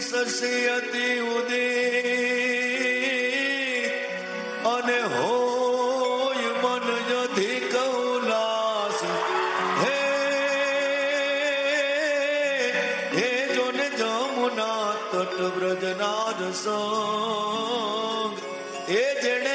સસયતિ ઉદિત અને હોય કૌલાસ હે હે જોને જમુના તટ બ્રજનાર સંગ. એ જેણે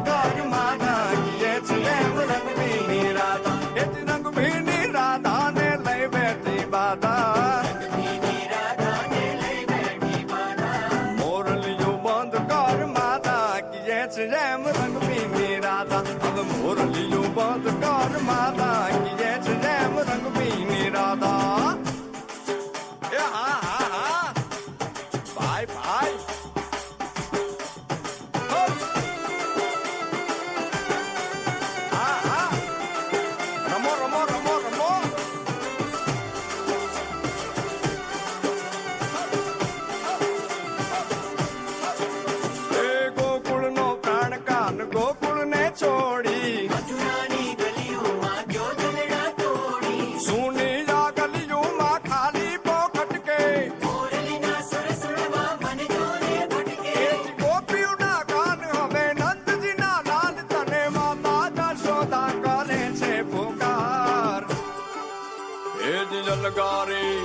એજ જલગારી,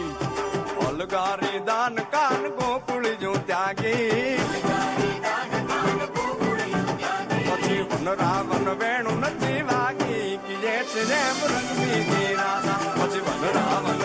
અલગારી દાન કાન ગોકુળ જો ત્યાગી. પછી વન રાવણ વેણુ નથી વાગી કિયે છે રેમ રંગી પછી વન રાવણ